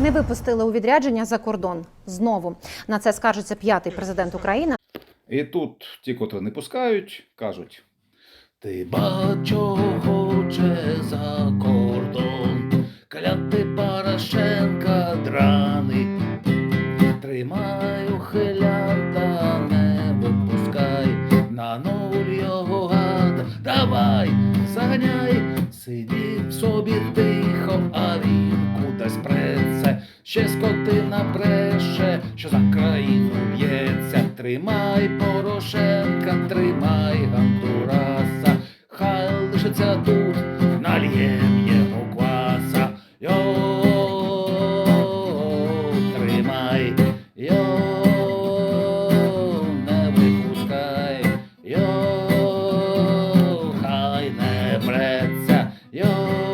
Не випустили у відрядження за кордон. Знову на це скаржиться п'ятий президент України. І тут ті, котрі не пускають, кажуть: Ти бачо хоче за кордон, кляти Порошенка драний. Тримай ухилянта, не випускай, на нуль його гада, давай, заганяй, сидів собі тихо, а він кудись преце, ще скотина бреше, що за країну б'ється. Тримай Порошенка, тримай Гандураса, хай лишиться тут, нальєм його кваса. Йо, тримай, йо, не випускай, йо, хай не бреться, йо.